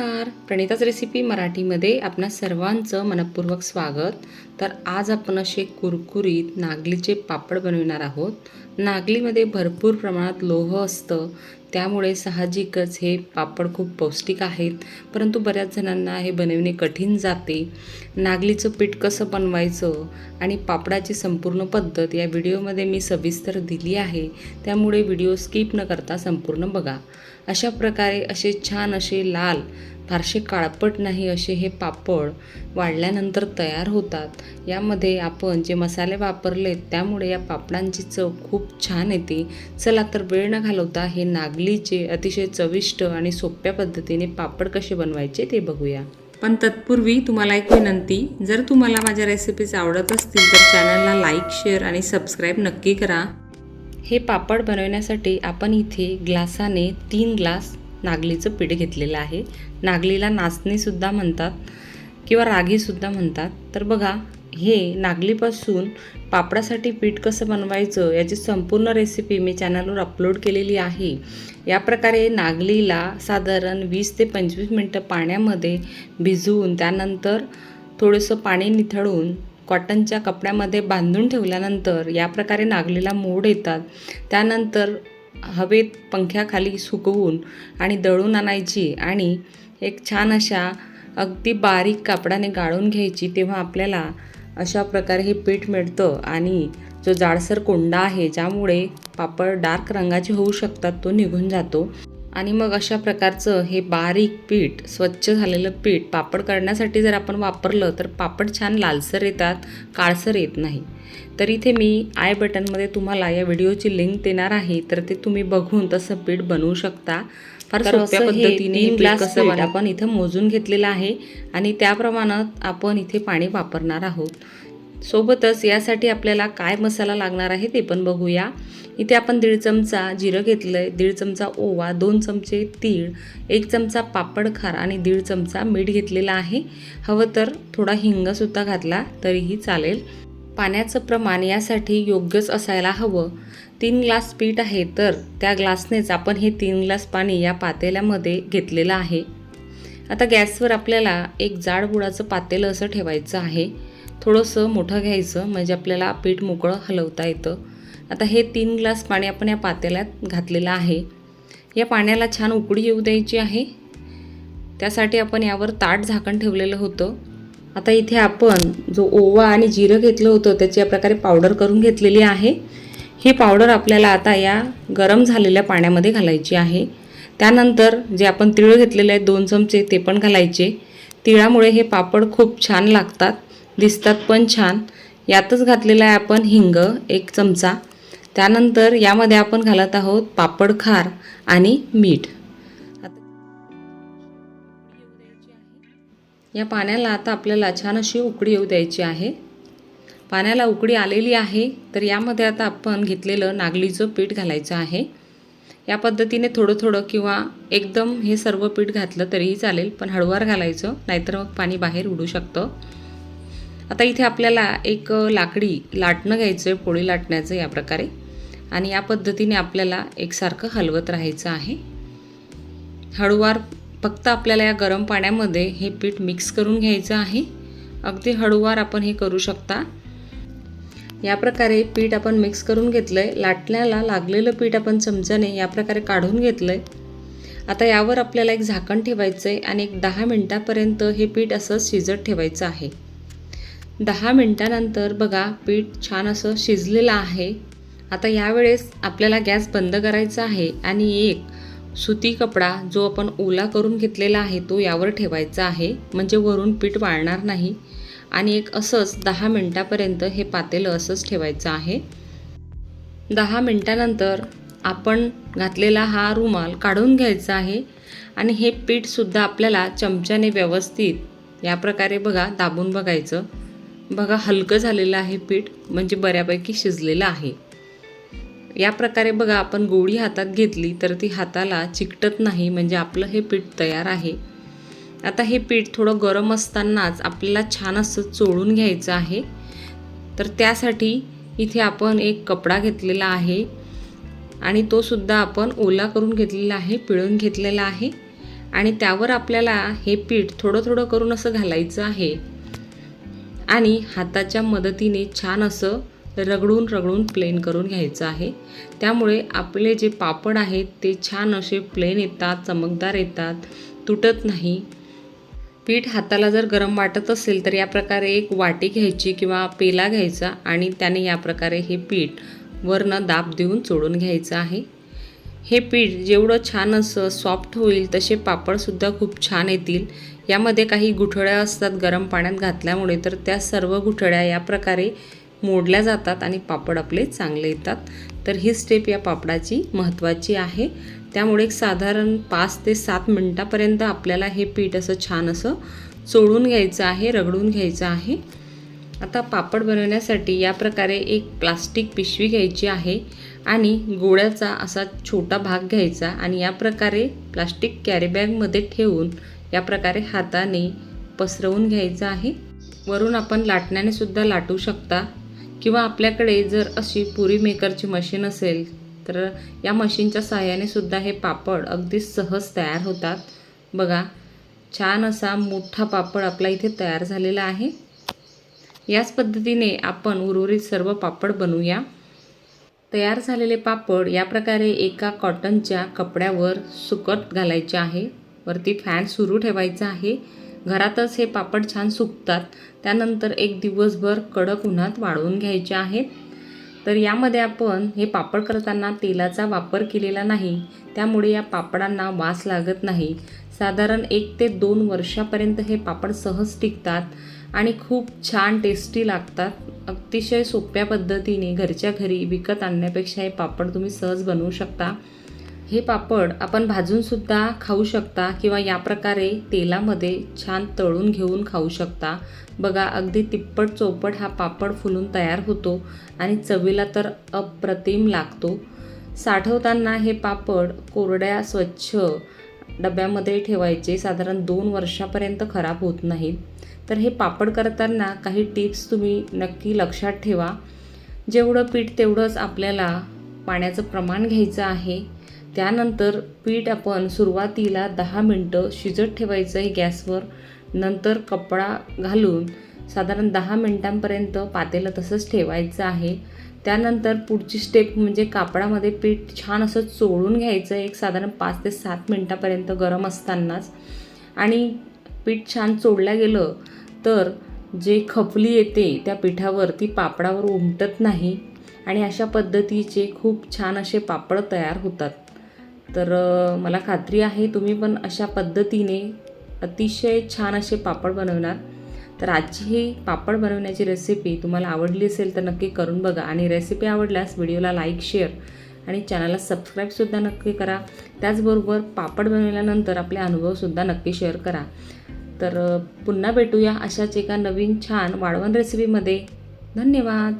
नमस्कार. प्रणिताच रेसिपी मराठीमध्ये आपणा सर्वांचं मनपूर्वक स्वागत. तर आज आपण असे कुरकुरीत नागलीचे पापड बनविणार आहोत. नागलीमध्ये भरपूर प्रमाणात लोह असतं. त्यामुळे साहजिकच हे पापड खूप पौष्टिक आहेत. परंतु बऱ्याच जणांना हे बनविणे कठीण जाते. नागलीचं पीठ कसं बनवायचं आणि पापडाची संपूर्ण पद्धत या व्हिडिओमध्ये मी सविस्तर दिली आहे. त्यामुळे व्हिडिओ स्किप न करता संपूर्ण बघा. अशा प्रकारे असे छान असे लाल फारसे काळपट नाही असे हे पापड वाढल्यानंतर तयार होतात. यामध्ये आपण जे मसाले वापरलेत त्यामुळे या पापडांची चव खूप छान येते. चला तर वेळ न घालवता हे नागलीचे अतिशय चविष्ट आणि सोप्या पद्धतीने पापड कसे बनवायचे ते बघूया. पण तत्पूर्वी तुम्हाला एक विनंती जर तुम्हाला माझ्या रेसिपीज आवडत असतील तर चॅनलला लाईक शेअर आणि सबस्क्राईब नक्की करा. हे पापड बनवण्यासाठी आपण इथे ग्लासाने तीन ग्लास नागलीचं पीठ घेतलेलं आहे. नागलीला नाचणीसुद्धा म्हणतात किंवा रागीसुद्धा म्हणतात. तर बघा हे नागलीपासून पापडासाठी पीठ कसं बनवायचं याची संपूर्ण रेसिपी मी चॅनलवर अपलोड केलेली आहे. या प्रकारे नागलीला साधारण वीस ते पंचवीस मिनटं पाण्यामध्ये भिजवून त्यानंतर थोडंसं पाणी निथळून कॉटनच्या कपड्यामध्ये बांधून ठेवल्यानंतर या प्रकारे नागलीला मोड येतात. त्यानंतर हवेत पंख्याखाली सुकवून आणि दळून आणायची आणि एक छान अशा अगदी बारीक कापडाने गाळून घ्यायची तेव्हा आपल्याला अशा प्रकारे हे पीठ मिळतं आणि जो जाडसर कोंडा आहे ज्यामुळे पापड डार्क रंगाचे होऊ शकतात तो निघून जातो. आणि मग अशा प्रकारचं हे बारीक पीठ स्वच्छ झालेलं पीठ पापड करण्यासाठी जर आपण वापरलं तर पापड छान लालसर येतात काळसर येत नाही. तर इथे मी आय बटनमध्ये तुम्हाला या व्हिडिओची लिंक देणार आहे तर ते तुम्ही बघून तसं पीठ बनवू शकता. फार सोप्या पद्धतीने ग्लास कसं आपण इथं मोजून घेतलेलं आहे आणि त्या प्रमाणात आपण इथे पाणी वापरणार आहोत. सोबतच यासाठी आपल्याला काय मसाला लागणार आहे ते पण बघूया. इथे आपण दीड चमचा जिरं घेतलं आहे दीड चमचा ओवा दोन चमचे तीळ एक चमचा पापड खार आणि दीड चमचा मीठ घेतलेला आहे. हवं तर थोडा हिंगसुद्धा घातला तरीही चालेल. पाण्याचं प्रमाण यासाठी योग्यच असायला हवं. तीन ग्लास पीठ आहे तर त्या ग्लासनेच आपण हे तीन ग्लास पाणी या पातेल्यामध्ये घेतलेलं आहे. आता गॅसवर आपल्याला एक जाडबुडाचं पातेलं असं ठेवायचं आहे. थोडंसं मोठं घ्यायचं म्हणजे आपल्याला पीठ मोकळं हलवता येतं. आता हे तीन ग्लास पाणी आपण या पातेल्यात घातलेलं आहे. या पाण्याला छान उकडी येऊ द्यायची आहे. त्यासाठी आपण यावर ताट झाकण ठेवलेलं होतं. आता इथे आपण जो ओवा आणि जिरं घेतलं होतं त्याची या प्रकारे पावडर करून घेतलेली आहे. ही पावडर आपल्याला आता या गरम झालेल्या पाण्यामध्ये घालायची आहे. त्यानंतर जे आपण तिळ घेतलेले आहेत दोन चमचे ते पण घालायचे. तिळामुळे हे पापड खूप छान लागतात. दिसतात पण छान. यातच घातलेला आहे आपण हिंग एक चमचा. त्यानंतर यामध्ये आपण घालत आहोत पापड खार आणि मीठ. या पाण्याला आता आपल्याला छान अशी उकडी येऊ द्यायची आहे. पाण्याला उकडी आलेली आहे तर यामध्ये आता आपण घेतलेलं नागलीचं पीठ घालायचं आहे. या पद्धतीने थोडं थोडं किंवा एकदम हे सर्व पीठ घातलं तरीही चालेल पण हळूवार घालायचं नाहीतर मग पाणी बाहेर उडू शकतं. आता इथे आपल्याला एक लाकडी लाटणं घ्यायचं आहे पोळी लाटण्याचं या प्रकारे. आणि या पद्धतीने आपल्याला एकसारखं हलवत राहायचं आहे. हळूवार फक्त आपल्याला या गरम पाण्यामध्ये हे पीठ मिक्स करून घ्यायचं आहे. अगदी हळूवार आपण हे करू शकता. या प्रकारे पीठ आपण मिक्स करून घेतलं आहे लाटण्याला लागलेलं पीठ आपण चमच्याने या प्रकारे काढून घेतलं आहे आता यावर आपल्याला एक झाकण ठेवायचं आहे आणि एक दहा मिनटापर्यंत हे पीठ असं शिजत ठेवायचं आहे. दहा मिनटानंतर बघा पीठ छान असं शिजलेलं आहे. आता यावेळेस आपल्याला गॅस बंद करायचा आहे आणि एक सुती कपडा जो आपण ओला करून घेतलेला आहे तो यावर ठेवायचा आहे. म्हणजे वरून पीठ वाळणार नाही. आणि एक असंच दहा मिनटापर्यंत हे पातेलं असंच ठेवायचं आहे. दहा मिनटानंतर आपण घातलेला हा रुमाल काढून घ्यायचा आहे. आणि हे पीठसुद्धा आपल्याला चमच्याने व्यवस्थित या प्रकारे बघा दाबून बघायचं. बघा हलकं झालेलं आहे पीठ म्हणजे बऱ्यापैकी शिजलेलं आहे. या प्रकारे बघा आपण गोळी हातात घेतली तर ती हाताला चिकटत नाही म्हणजे आपलं हे पीठ तयार आहे. आता हे पीठ थोडं गरम असतानाच आपल्याला छान असं चोळून घ्यायचं आहे. तर त्यासाठी इथे आपण एक कपडा घेतलेला आहे आणि तो सुद्धा आपण ओला करून घेतलेला आहे पिळून घेतलेला आहे. आणि त्यावर आपल्याला हे पीठ थोडं थोडं करून असं घालायचं आहे. आणि हाताच्या मदतीने छान असं रगडून रगडून प्लेन करून घ्यायचं आहे. त्यामुळे आपले जे पापड आहेत ते छान असे प्लेन येतात चमकदार येतात तुटत नाही. पीठ हाताला जर गरम वाटत असेल तर या प्रकारे एक वाटी घ्यायची किंवा पेला घ्यायचा आणि त्याने या प्रकारे हे पीठ वरनं दाब देऊन चोडून घ्यायचं आहे. हे पीठ जेवढं छान असं सॉफ्ट होईल तसे पापडसुद्धा खूप छान येतील. यामध्ये काही गुठळ्या असतात गरम पाण्यात घातल्यामुळे तर त्या सर्व गुठळ्या या प्रकारे मोडल्या जातात आणि पापड आपले चांगले येतात. तर ही स्टेप या पापडाची महत्त्वाची आहे. त्यामुळे एक साधारण पाच ते सात मिनटापर्यंत आपल्याला हे पीठ असं छान असं चोळून घ्यायचं आहे रगडून घ्यायचं आहे. आता पापड बनवण्यासाठी या प्रकारे एक प्लास्टिक पिशवी घ्यायची आहे आणि गोळ्याचा असा छोटा भाग घ्यायचा आणि या प्रकारे प्लास्टिक कॅरीबॅगमध्ये ठेवून या प्रकारे हाताने पसरवून घ्यायचं आहे. वरून आपण लाटण्याने सुद्धा लाटू शकता. किंवा आपल्याकडे जर अशी पुरी मेकरची मशीन असेल तर या मशीनच्या सहाय्याने सुद्धा हे पापड अगदी सहज तयार होतात. बघा छान असा मोठा पापड आपला इथे तयार झालेला आहे. याच पद्धतीने आपण उर्वरित सर्व पापड बनवूया. तयार झालेले पापड या प्रकारे एका कॉटनच्या कपड्यावर सुकत घालायचे आहे. वरती फॅन सुरू ठेवायचा आहे. घरातच हे पापड छान सुकतात. त्यानंतर एक दिवसभर कडक उन्हात वाळवून घ्यायचे आहेत. तर यामध्ये आपण हे पापड करताना तेलाचा वापर केलेला नाही. त्यामुळे या पापडांना वास लागत नाही. साधारण एक ते दोन वर्षापर्यंत हे पापड सहज टिकतात आणि खूप छान टेस्टी लागतात. अतिशय सोप्या पद्धतीने घरच्या घरी विकत आणण्यापेक्षा हे पापड तुम्ही सहज बनवू शकता. हे पापड आपण भाजूनसुद्धा खाऊ शकता किंवा या प्रकारे तेलामध्ये छान तळून घेऊन खाऊ शकता. बघा अगदी तिप्पट चौपट हा पापड फुलून तयार होतो आणि चवीला तर अप्रतिम लागतो. साठवताना हे पापड कोरड्या स्वच्छ डब्यामध्ये ठेवायचे. साधारण दोन वर्षापर्यंत खराब होत नाहीत तर हे पापड करताना काही टिप्स तुम्ही नक्की लक्षात ठेवा. जेवढं पीठ तेवढंच आपल्याला पाण्याचं प्रमाण घ्यायचं आहे. त्यानंतर पीठ आपण सुरुवातीला दहा मिनटं शिजत ठेवायचं आहे गॅसवर. नंतर कपडा घालून साधारण दहा मिनटांपर्यंत पातेलं तसंच ठेवायचं आहे. त्यानंतर पुढची स्टेप म्हणजे कापडामध्ये पीठ छान असं चोळून घ्यायचं एक साधारण पाच ते सात मिनटापर्यंत गरम असतानाच. आणि पीठ छान चोळलं गेलं तर जे खपली येते त्या पिठावर ती पापडावर उमटत नाही. आणि अशा पद्धतीचे खूप छान असे पापड तयार होतात. तर मला खात्री आहे तुम्ही पण अशा पद्धतीने अतिशय छान असे पापड बनवणार. तर आजची ही पापड बनवण्याची रेसिपी तुम्हाला आवडली असेल तर नक्की करून बघा आणि रेसिपी आवडल्यास व्हिडिओला लाईक शेअर आणि चॅनलला सबस्क्राईबसुद्धा नक्की करा. त्याचबरोबर पापड बनवल्यानंतर आपले अनुभवसुद्धा नक्की शेअर करा. तर पुन्हा भेटूया अशाच एका नवीन छान वाढवण रेसिपीमध्ये धन्यवाद!